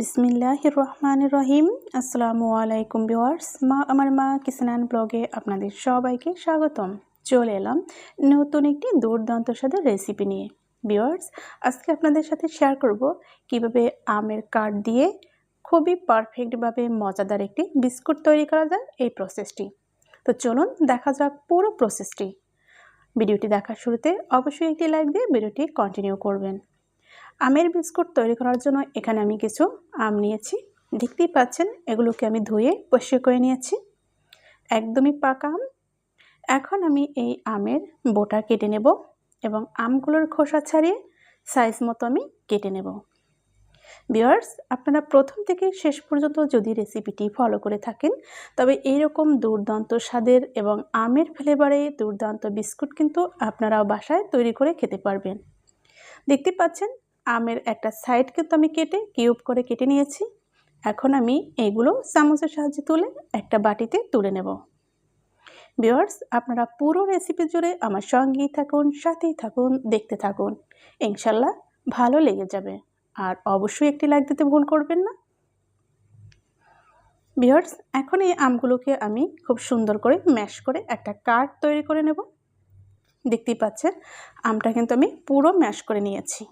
বিসমিল্লাহ রহমান রহিম আসসালামু আলাইকুম বিওয়ার্স মা, আমার মা কিসানান ব্লগে আপনাদের সবাইকে স্বাগতম। চলে এলাম নতুন একটি দুর্দান্ত স্বাদের রেসিপি নিয়ে। বিওয়ার্স আজকে আপনাদের সাথে শেয়ার করব কীভাবে আমের কাঠ দিয়ে খুবই পারফেক্টভাবে মজাদার একটি বিস্কুট তৈরি করা যায় এই প্রসেসটি তো চলুন দেখা যাক পুরো প্রসেসটি ভিডিওটি দেখার শুরুতে অবশ্যই একটি লাইক দিয়ে ভিডিওটি কন্টিনিউ করবেন। আমের বিস্কুট তৈরি করার জন্য এখানে আমি কিছু আম নিয়েছি। দেখতেই পাচ্ছেন, এগুলোকে আমি ধুয়ে পরিষ্কার করে নিয়েছি। একদমই পাকা আম। এখন আমি এই আমের বোটা কেটে নেব এবং আমগুলোর খোসা ছাড়িয়ে সাইজ মতো আমি কেটে নেব। বিয়ার্স আপনারা প্রথম থেকে শেষ পর্যন্ত যদি রেসিপিটি ফলো করে থাকেন, তবে এইরকম দুর্দান্ত স্বাদের এবং আমের ফ্লেভারে দুর্দান্ত বিস্কুট কিন্তু আপনারাও বাসায় তৈরি করে খেতে পারবেন। দেখতে পাচ্ছেন আমের একটা সাইড কিন্তু আমি কেটে কিউব করে কেটে নিয়েছি। এখন আমি এগুলো চামচের সাহায্যে তুলে একটা বাটিতে তুলে নেব। বিয়ার্স আপনারা পুরো রেসিপি জুড়ে আমার সঙ্গেই থাকুন, সাথেই থাকুন, দেখতে থাকুন। ইনশাল্লাহ ভালো লেগে যাবে। আর অবশ্যই একটি লাইক দিতে ভুল করবেন না। বিয়ার্স এখন এই আমগুলোকে আমি খুব সুন্দর করে ম্যাশ করে একটা কাঠ তৈরি করে নেব। দেখতেই পাচ্ছেন, আমটা কিন্তু আমি পুরো ম্যাশ করে নিয়েছি।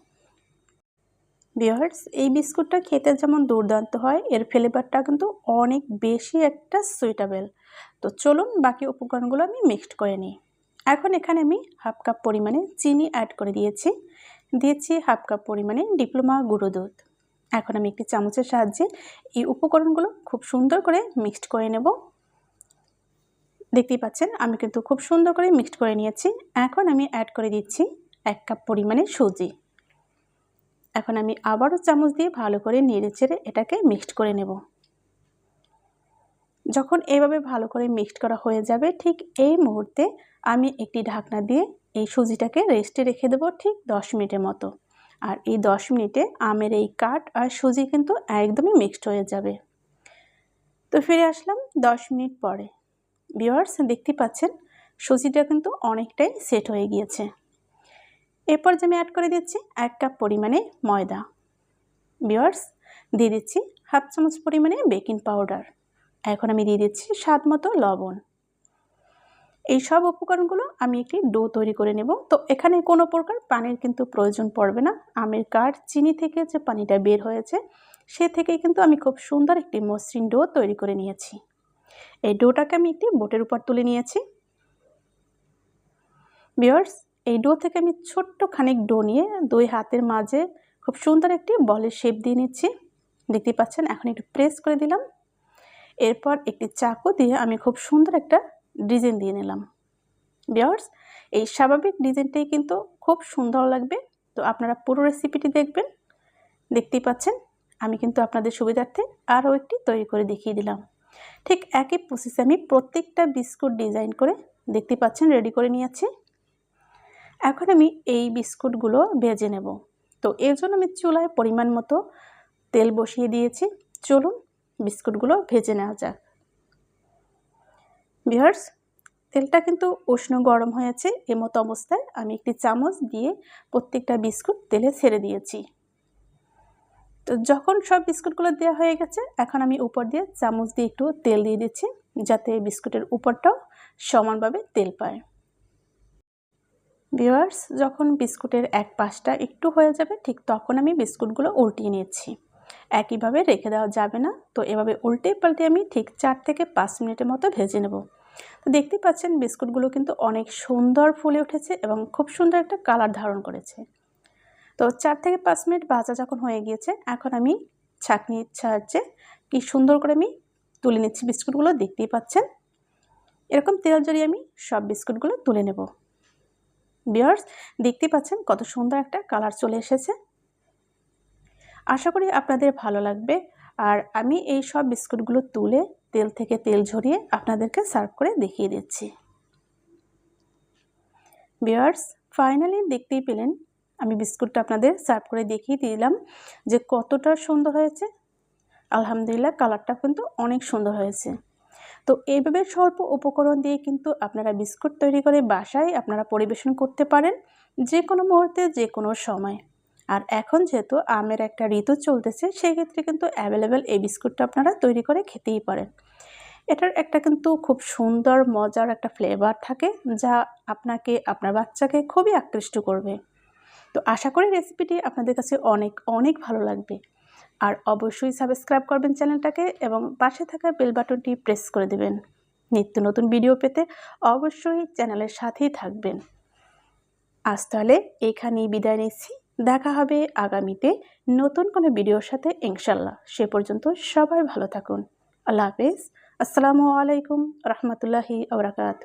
বিয়ার্স এই বিস্কুটটা খেতে যেমন দুর্দান্ত হয়, এর ফ্লেভারটা কিন্তু অনেক বেশি একটা সুইটেবল তো চলুন বাকি উপকরণগুলো আমি মিক্সড করে নিই। এখন এখানে আমি হাফ কাপ পরিমাণে চিনি অ্যাড করে দিয়েছি। দিয়েছি হাফ কাপ পরিমাণে ডিপ্লোমা গুঁড়ো দুধ। এখন আমি একটি চামচের সাহায্যে এই উপকরণগুলো খুব সুন্দর করে মিক্সড করে নেব। দেখতেই পাচ্ছেন, আমি কিন্তু খুব সুন্দর করে মিক্সড করে নিয়েছি। এখন আমি অ্যাড করে দিচ্ছি এক কাপ পরিমাণে সুজি। এখন আমি আবারও চামচ দিয়ে ভালো করে নেড়ে চেড়ে এটাকে মিক্সড করে নেব। যখন এভাবে ভালো করে মিক্সড করা হয়ে যাবে, ঠিক এই মুহূর্তে আমি একটি ঢাকনা দিয়ে এই সুজিটাকে রেস্টে রেখে দেবো ঠিক দশ মিনিটের মতো। আর এই দশ মিনিটে আমের এই কাঠ আর সুজি কিন্তু একদমই মিক্সড হয়ে যাবে। তো ফিরে আসলাম দশ মিনিট পরে। ভিওয়ার্স দেখতে পাচ্ছেন সুজিটা কিন্তু অনেকটাই সেট হয়ে গিয়েছে। এরপর যে আমি অ্যাড করে দিচ্ছি, এক কাপ পরিমাণে ময়দা। বিয়ার্স দিয়ে দিচ্ছি হাফ চামচ পরিমাণে বেকিং পাউডার এখন আমি দিয়ে দিচ্ছি স্বাদ মতো লবণ। এই সব উপকরণগুলো আমি একটি ডো তৈরি করে নেব। তো এখানে কোনো প্রকার পানির কিন্তু প্রয়োজন পড়বে না। আমের কাঠ, চিনি থেকে যে পানিটা বের হয়েছে, সে থেকেই কিন্তু আমি খুব সুন্দর একটি মসৃণ ডো তৈরি করে নিয়েছি। এই ডোটাকে আমি একটি বোটের উপর তুলে নিয়েছি। বিয়ার্স এই ডো থেকে আমি ছোট্ট খানিক ডো নিয়ে দুই হাতের মাঝে খুব সুন্দর একটি বলের শেপ দিয়ে নিচ্ছি। দেখতে পাচ্ছেন, এখন একটু প্রেস করে দিলাম। এরপর একটি চাকু দিয়ে আমি খুব সুন্দর একটা ডিজাইন দিয়ে নিলাম। বিয়ার্স এই স্বাভাবিক ডিজাইনটাই কিন্তু খুব সুন্দর লাগবে। তো আপনারা পুরো রেসিপিটি দেখবেন। দেখতেই পাচ্ছেন, আমি কিন্তু আপনাদের সুবিধার্থে আরও একটি তৈরি করে দেখিয়ে দিলাম। ঠিক একই প্রসেসে আমি প্রত্যেকটা বিস্কুট ডিজাইন করে দেখতে পাচ্ছেন রেডি করে নিয়েছি। এখন আমি এই বিস্কুটগুলো ভেজে নেব। তো এর জন্য আমি চুলায় পরিমাণ মতো তেল বসিয়ে দিয়েছি। চলুন বিস্কুটগুলো ভেজে নেওয়া যাক। বিহার্স তেলটা কিন্তু উষ্ণ গরম হয়েছে, এমতো অবস্থায় আমি একটি চামচ দিয়ে প্রত্যেকটা বিস্কুট তেলে ছেড়ে দিয়েছি। তো যখন সব বিস্কুটগুলো দেওয়া হয়ে গেছে, এখন আমি উপর দিয়ে চামচ দিয়ে একটু তেল দিয়ে দিচ্ছি, যাতে বিস্কুটের উপরটাও সমানভাবে তেল পায়। ভিওয়ার্স যখন বিস্কুটের এক পাশটা একটু হয়ে যাবে, ঠিক তখন আমি বিস্কুটগুলো উল্টিয়ে নিচ্ছি। একইভাবে রেখে দেওয়া যাবে না, তো এভাবে উল্টে পাল্টে আমি ঠিক চার থেকে পাঁচ মিনিটের মতো ভেজে নেব। তো দেখতে পাচ্ছেন, বিস্কুটগুলো কিন্তু অনেক সুন্দর ফুলে উঠেছে এবং খুব সুন্দর একটা কালার ধারণ করেছে। তো চার থেকে পাঁচ মিনিট ভাজা যখন হয়ে গিয়েছে, এখন আমি ছাঁকনির সাহায্যে কি সুন্দর করে আমি তুলে নিচ্ছি বিস্কুটগুলো, দেখতেই পাচ্ছেন? এরকম তেল জড়িয়ে আমি সব বিস্কুটগুলো তুলে নেব। বিয়ার্স দেখতে পাচ্ছেন কত সুন্দর একটা কালার চলে এসেছে। আশা করি আপনাদের ভালো লাগবে। আর আমি এই সব বিস্কুটগুলো তুলে তেল থেকে তেল ঝরিয়ে আপনাদেরকে সার্ভ করে দেখিয়ে দিচ্ছি। বিয়ার্স ফাইনালি দেখতেই পেলেন, আমি বিস্কুটটা আপনাদের সার্ভ করে দেখিয়ে দিলাম যে কতটা সুন্দর হয়েছে। আলহামদুলিল্লাহ কালারটা কিন্তু অনেক সুন্দর হয়েছে। তো এইভাবে স্বল্প উপকরণ দিয়ে কিন্তু আপনারা বিস্কুট তৈরি করে বাসায় আপনারা পরিবেশন করতে পারেন যে কোনো মুহূর্তে যে কোনো সময়। আর এখন যেহেতু আমের একটা ঋতু চলতেছে, সেক্ষেত্রে কিন্তু অ্যাভেলেবেল এই বিস্কুটটা আপনারা তৈরি করে খেতেই পারেন। এটার একটা কিন্তু খুব সুন্দর, মজার একটা ফ্লেভার থাকে, যা আপনাকে, আপনার বাচ্চাকে খুবই আকৃষ্ট করবে। তো আশা করি রেসিপিটি আপনাদের কাছে অনেক অনেক ভালো লাগবে। আর অবশ্যই সাবস্ক্রাইব করবেন চ্যানেলটাকে এবং পাশে থাকা বেল বাটনটি প্রেস করে দেবেন। নিত্য নতুন ভিডিও পেতে অবশ্যই চ্যানেলের সাথেই থাকবেন। আজ তাহলে এখানেই বিদায় নিচ্ছি। দেখা হবে আগামীতে নতুন কোনো ভিডিওর সাথে ইনশাল্লাহ সে পর্যন্ত সবাই ভালো থাকুন। আল্লাহ হাফেজ। আসসালামু আলাইকুম রহমতুল্লাহি আবরাকাত